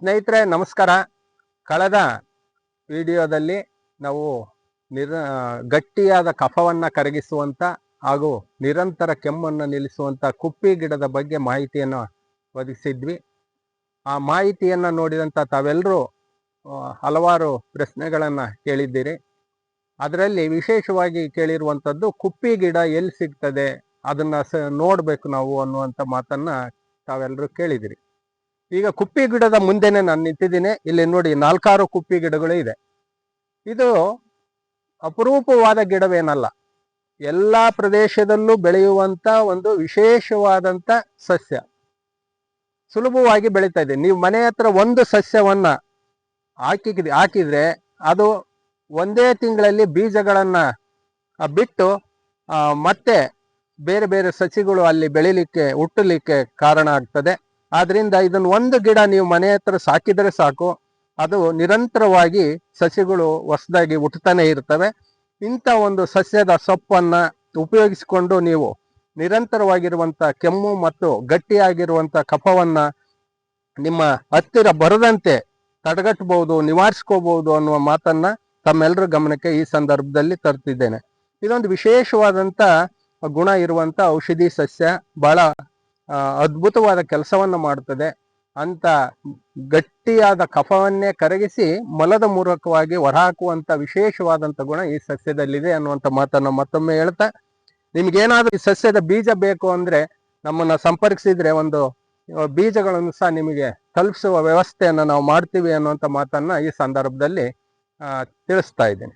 ಸ್ನೇಹಿತರೆ, ನಮಸ್ಕಾರ. ಕಳೆದ ವಿಡಿಯೋದಲ್ಲಿ ನಾವು ನಿರ ಗಟ್ಟಿಯಾದ ಕಫವನ್ನು ಕರಗಿಸುವಂಥ ಹಾಗೂ ನಿರಂತರ ಕೆಮ್ಮನ್ನು ನಿಲ್ಲಿಸುವಂಥ ಕುಪ್ಪಿ ಗಿಡದ ಬಗ್ಗೆ ಮಾಹಿತಿಯನ್ನು ಒದಗಿಸಿದ್ವಿ. ಆ ಮಾಹಿತಿಯನ್ನು ನೋಡಿದಂಥ ತಾವೆಲ್ಲರೂ ಹಲವಾರು ಪ್ರಶ್ನೆಗಳನ್ನು ಕೇಳಿದ್ದೀರಿ. ಅದರಲ್ಲಿ ವಿಶೇಷವಾಗಿ ಕೇಳಿರುವಂಥದ್ದು ಕುಪ್ಪಿ ಗಿಡ ಎಲ್ಲಿ ಸಿಗ್ತದೆ, ಅದನ್ನು ಸ, ನೋಡಬೇಕು ನಾವು ಅನ್ನುವಂಥ ಮಾತನ್ನು ತಾವೆಲ್ಲರೂ ಕೇಳಿದಿರಿ. ಈಗ ಕುಪ್ಪಿ ಗಿಡದ ಮುಂದೆನೆ ನಾನು ನಿಂತಿದ್ದೀನಿ. ಇಲ್ಲಿ ನೋಡಿ ನಾಲ್ಕಾರು ಕುಪ್ಪಿ ಗಿಡಗಳು ಇದೆ. ಇದು ಅಪರೂಪವಾದ ಗಿಡವೇನಲ್ಲ. ಎಲ್ಲ ಪ್ರದೇಶದಲ್ಲೂ ಬೆಳೆಯುವಂತ ಒಂದು ವಿಶೇಷವಾದಂತ ಸಸ್ಯ. ಸುಲಭವಾಗಿ ಬೆಳೀತಾ ಇದೆ. ನೀವು ಮನೆ ಹತ್ರ ಒಂದು ಸಸ್ಯವನ್ನ ಹಾಕಿ ಹಾಕಿದ್ರೆ ಅದು ಒಂದೇ ತಿಂಗಳಲ್ಲಿ ಬೀಜಗಳನ್ನ ಬಿಟ್ಟು ಮತ್ತೆ ಬೇರೆ ಬೇರೆ ಸಸಿಗಳು ಅಲ್ಲಿ ಬೆಳಿಲಿಕ್ಕೆ, ಹುಟ್ಟಲಿಕ್ಕೆ ಕಾರಣ ಆಗ್ತದೆ. ಆದ್ರಿಂದ ಇದನ್ನ ಒಂದು ಗಿಡ ನೀವು ಮನೆ ಹತ್ರ ಸಾಕಿದರೆ ಸಾಕು. ಅದು ನಿರಂತರವಾಗಿ ಸಸಿಗಳು ಹೊಸದಾಗಿ ಹುಟ್ಟುತ್ತಾನೆ ಇರ್ತವೆ. ಇಂಥ ಒಂದು ಸಸ್ಯದ ಸೊಪ್ಪನ್ನ ಉಪಯೋಗಿಸಿಕೊಂಡು ನೀವು ನಿರಂತರವಾಗಿರುವಂತ ಕೆಮ್ಮು ಮತ್ತು ಗಟ್ಟಿಯಾಗಿರುವಂತ ಕಫವನ್ನ ನಿಮ್ಮ ಹತ್ತಿರ ಬರದಂತೆ ತಡೆಗಟ್ಟಬಹುದು, ನಿವಾರಿಸ್ಕೋಬಹುದು ಅನ್ನುವ ಮಾತನ್ನ ತಮ್ಮೆಲ್ಲರ ಗಮನಕ್ಕೆ ಈ ಸಂದರ್ಭದಲ್ಲಿ ತರ್ತಿದ್ದೇನೆ. ಇದೊಂದು ವಿಶೇಷವಾದಂತ ಗುಣ ಇರುವಂತ ಔಷಧಿ ಸಸ್ಯ. ಬಹಳ ಅದ್ಭುತವಾದ ಕೆಲಸವನ್ನು ಮಾಡುತ್ತದೆ ಅಂತ ಗಟ್ಟಿಯಾದ ಕಫವನ್ನೇ ಕರಗಿಸಿ ಮಲದ ಮೂಲಕವಾಗಿ ಹೊರಹಾಕುವಂತ ವಿಶೇಷವಾದಂತ ಗುಣ ಈ ಸಸ್ಯದಲ್ಲಿದೆ ಅನ್ನುವಂತ ಮಾತನ್ನ ಮತ್ತೊಮ್ಮೆ ಹೇಳ್ತಾ, ನಿಮ್ಗೇನಾದ್ರೂ ಈ ಸಸ್ಯದ ಬೀಜ ಬೇಕು ಅಂದ್ರೆ ನಮ್ಮನ್ನ ಸಂಪರ್ಕಿಸಿದ್ರೆ ಒಂದು ಬೀಜಗಳನ್ನು ಸಹ ನಿಮಗೆ ತಲುಪಿಸುವ ವ್ಯವಸ್ಥೆಯನ್ನು ನಾವು ಮಾಡ್ತೀವಿ ಅನ್ನುವಂತ ಮಾತನ್ನ ಈ ಸಂದರ್ಭದಲ್ಲಿ ತಿಳಿಸ್ತಾ ಇದ್ದೇನೆ.